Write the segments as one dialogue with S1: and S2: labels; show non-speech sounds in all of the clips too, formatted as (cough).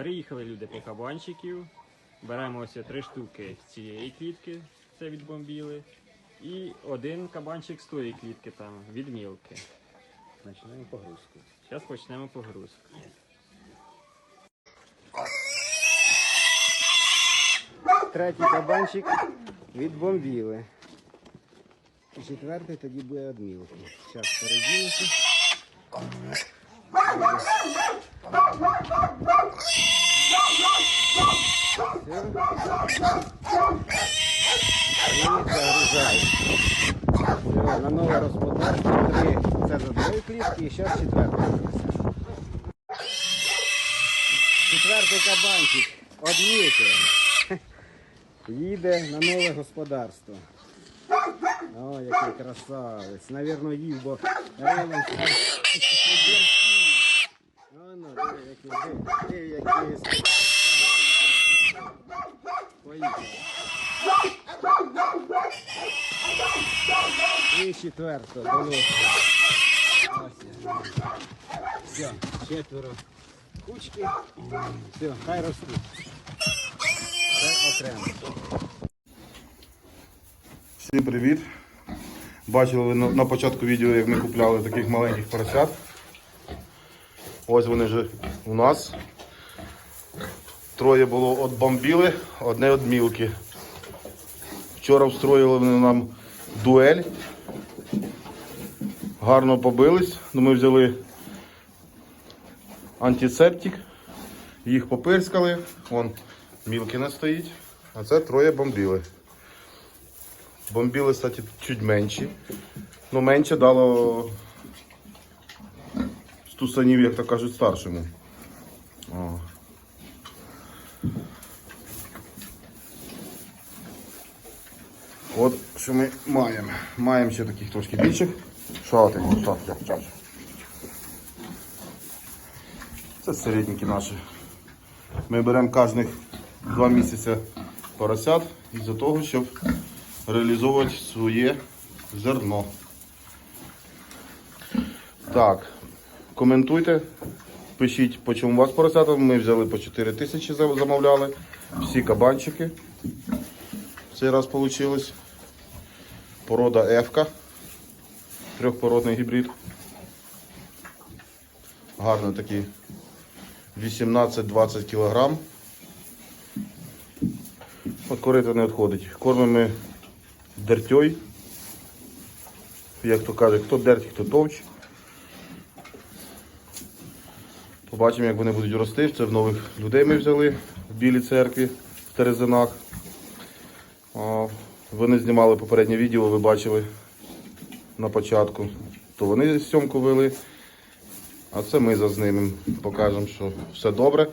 S1: Приїхали люди по кабанчиків. Беремо ось три штуки з цієї клітки, це від бомбіли. І один кабанчик з тої клітки там, від мілки. Починаємо погрузку. Зараз почнемо погрузку.
S2: Третій кабанчик від бомбіли. І четвертий тоді буде від мілки. Зараз передінемося. І на нове господарство. Три. Це з одної клітки і зараз четвертий. Четвертий кабанчик. Од мілки. Їде на нове господарство. О, який красавець. Навірно, їв, бо став дерзкий. Ну, диви, який, диви, який. Поїхали. І четверто, доносимо. Все, четверо кучки. Все, хай ростуть. Це окремо.
S3: Всім привіт! Бачили ви на початку відео, як ми купляли таких маленьких поросят. Ось вони вже у нас. Троє було від бомбіли, одне від мілки. Вчора встроїли вони нам дуель. Гарно побились. Ну, ми взяли антисептик, їх попирскали. Вон мілки не стоїть, а це троє бомбіли. Бомбіли, кстати, чуть менші. Ну, менше дало стусанів, як то кажуть, старшому. О. От що ми маємо. Маємо ще таких трошки більших. Що ти? Це середненькі наші. Ми беремо кожних два місяці поросят із-за того, щоб реалізовувати своє зерно. Так, коментуйте, пишіть, по чому у вас поросята. Ми взяли по 4 тисячі, замовляли. Всі кабанчики. Цей раз вийшло. Порода Ефка. Трьохпородний гібрид. Гарний такий 18-20 кг. От корито не відходить. Кормимо дертьой. Як то каже, хто дерть, хто товч. Побачимо, як вони будуть рости. Це в нових людей ми взяли в Білій церкві в Терезинах. Вони знімали попереднє відео, ви бачили на початку. То вони сьомку вели, а це ми за ними покажемо, що все добре.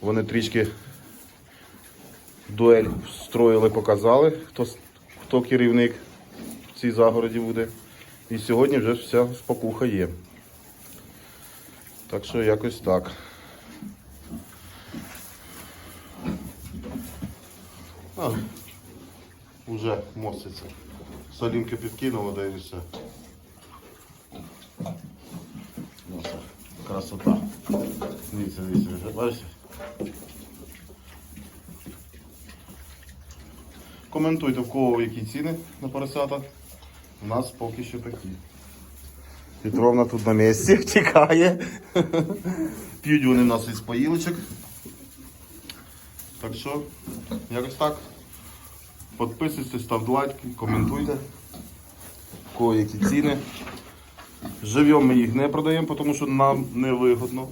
S3: Вони трішки дуель строїли, показали, хто, хто керівник в цій загороді буде. І сьогодні вже вся спокуха є. Так що якось так. А, уже моститься. Солінки підкинула, да і все. Ну, це Красота. Дивіться, дивіться, вже бачите? Коментуйте, в кого які ціни на поросята. У нас поки що такі. Петровна тут на місці (laughs) втікає. П'ють вони в нас із поїлочок. Так що, якось так. Підписуйтесь, ставте лайки, коментуйте. Кого які ціни. Живьом ми їх не продаємо, тому що нам не вигодно.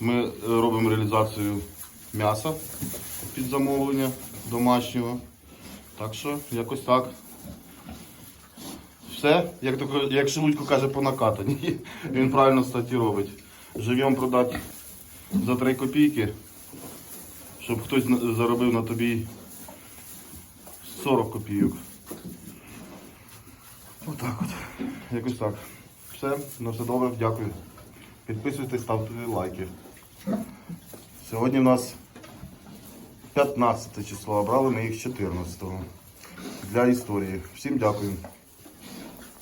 S3: Ми е, робимо реалізацію м'яса під замовлення домашнього. Так що якось так. Все, як, як Шелудько каже, по накатанні. (laughs) Він правильно статі робить. Живьом продати за 3 копійки, щоб хтось заробив на тобі 40 копійок. Отак от. Якось так. Все, на все добре, дякую. Підписуйтесь, ставте лайки. Сьогодні в нас 15 число, а брали ми їх 14 Для історії. Всім дякую.